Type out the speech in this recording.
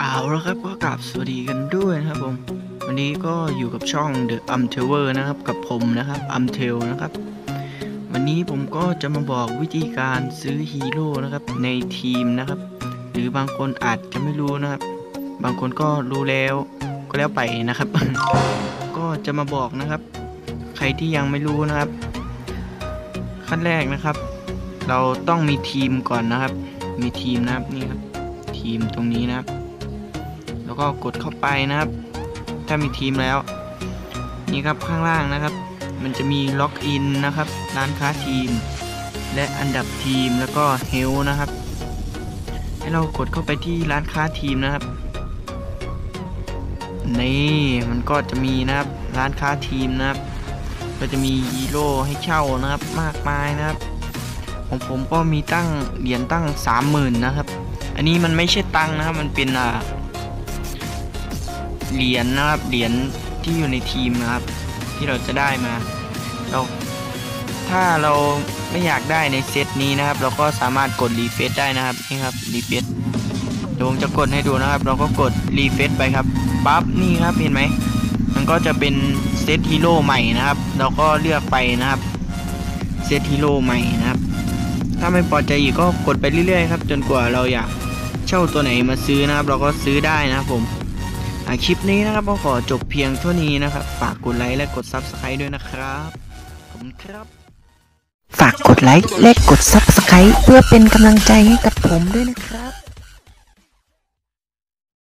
เอาแล้วครับก็กราบสวัสดีกันด้วยนะครับผม วันนี้ก็อยู่กับช่อง The u m t e l e r นะครับ กับผมนะครับ u m t e l นะครับ วันนี้ผมก็จะมาบอกวิธีการซื้อฮีโร่นะครับในทีมนะครับ หรือบางคนอาจจะไม่รู้นะครับ บางคนก็รู้แล้ว แล้วไปนะครับ ก็จะมาบอกนะครับ ใครที่ยังไม่รู้นะครับ ขั้นแรกนะครับ เราต้องมีทีมก่อนนะครับ มีทีมนะครับนี่ครับ ทีมตรงนี้นะครับ แล้วก็กดเข้าไปนะครับ ถ้ามีทีมแล้ว นี่ครับข้างล่างนะครับ มันจะมีล็อกอินนะครับร้านค้าทีม และอันดับทีมแล้วก็เฮลนะครับ ให้เรากดเข้าไปที่ร้านค้าทีมนะครับ นี่มันก็จะมีนะครับร้านค้าทีมนะครับ ก็จะมีฮีโร่ให้เช่านะครับมากมายนะครับของผมก็มีตั้งเหรียญตั้งสามหมื่นนะครับ อันนี้มันไม่ใช่ตังนะครับมันเป็นอ่าเหรียญนะครับเหรียญที่อยู่ในทีมนะครับ ที่เราจะได้มาเราถ้าเราไม่อยากได้ในเซตนี้นะครับ เราก็สามารถกดรีเฟซได้นะครับนี่ครับรีเฟซ เดี๋ยวผมจะกดให้ดูนะครับ เราก็กดรีเฟซไปครับปั๊บนี่ครับเห็นไหมมันก็จะเป็นเซตฮีโร่ใหม่นะครับ เราก็เลือกไปนะครับเซตฮีโร่ใหม่นะครับ ถ้าไม่พอใจอีกก็กดไปเรื่อยๆครับ จนกว่าเราอยากเช่าตัวไหนมาซื้อนะครับ เราก็ซื้อได้นะครับผมคลิปนี้นะครับก็ขอจบเพียงเท่านี้นะครับ ฝากกดไลค์และกด Subscribe ด้วยนะครับขอบคุณครับ ฝากกดไลค์และกด Subscribe เพื่อเป็นกำลังใจให้กับผมด้วยนะครับ